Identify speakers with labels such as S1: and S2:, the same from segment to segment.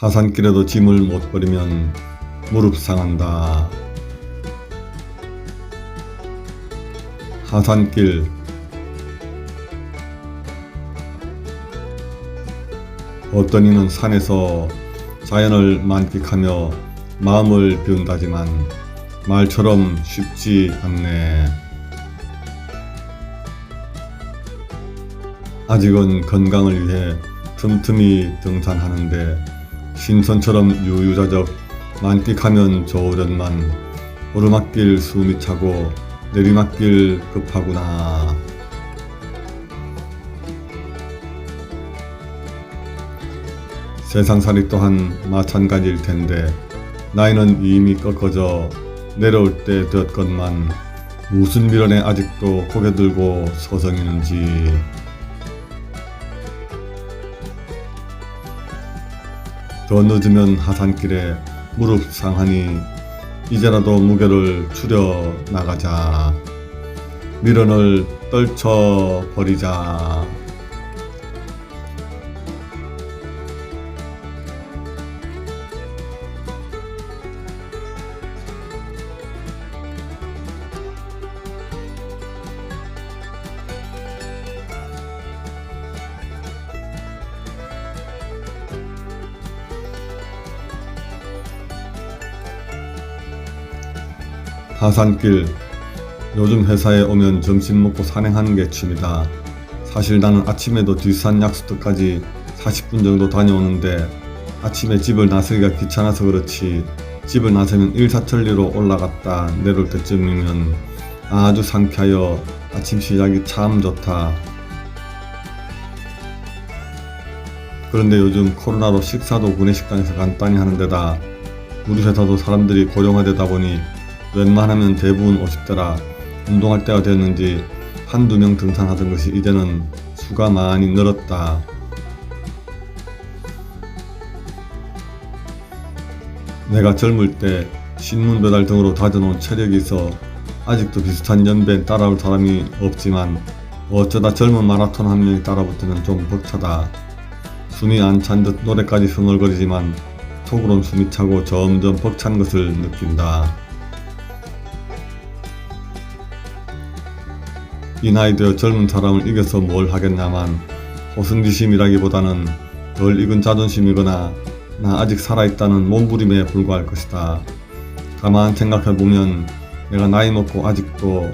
S1: 하산길에도 짐을 못 버리면 무릎 상한다. 하산길 어떤 이는 산에서 자연을 만끽하며 마음을 비운다지만 말처럼 쉽지 않네. 아직은 건강을 위해 틈틈이 등산하는데 신선처럼 유유자적 만끽하면 좋으련만 오르막길 숨이 차고 내리막길 급하구나. 세상살이 또한 마찬가지일 텐데 나이는 이미 꺾어져 내려올 때 되었건만 무슨 미련에 아직도 고개 들고 서성이는지 더 늦으면 하산길에 무릎 상하니 이제라도 무게를 줄여 나가자. 미련을 떨쳐 버리자 하산길 요즘 회사에 오면 점심 먹고 산행하는 게 취미다. 사실 나는 아침에도 뒷산 약수터까지 40분 정도 다녀오는데 아침에 집을 나서기가 귀찮아서 그렇지 집을 나서면 일사천리로 올라갔다 내려올 때쯤이면 아주 상쾌하여 아침 시작이 참 좋다. 그런데 요즘 코로나로 식사도 구내식당에서 간단히 하는 데다 우리 회사도 사람들이 고령화되다 보니 웬만하면 대부분 50대라 운동할 때가 됐는지 한두 명 등산하던 것이 이제는 수가 많이 늘었다. 내가 젊을 때 신문 배달 등으로 다져놓은 체력이 있어 아직도 비슷한 연배에 따라올 사람이 없지만 어쩌다 젊은 마라톤 한 명이 따라붙으면 좀 벅차다. 숨이 안 찬 듯 노래까지 흥얼거리지만 속으론 숨이 차고 점점 벅찬 것을 느낀다. 이 나이 되어 젊은 사람을 이겨서 뭘 하겠냐만 호승지심이라기보다는 덜 익은 자존심이거나 나 아직 살아있다는 몸부림에 불과할 것이다. 가만 생각해보면 내가 나이 먹고 아직도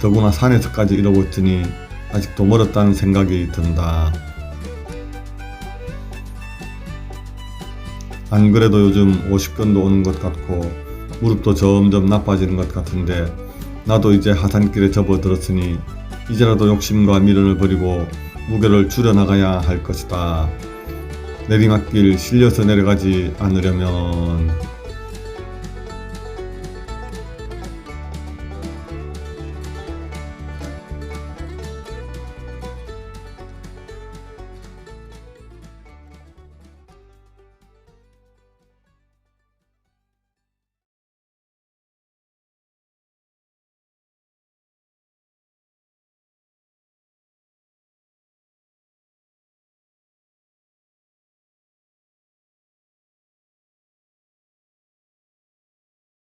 S1: 더구나 산에서까지 이러고 있으니 아직도 멀었다는 생각이 든다. 안 그래도 요즘 50견도 오는 것 같고 무릎도 점점 나빠지는 것 같은데 나도 이제 하산길에 접어들었으니 이제라도 욕심과 미련을 버리고 무게를 줄여나가야 할 것이다. 내리막길 실려서 내려가지 않으려면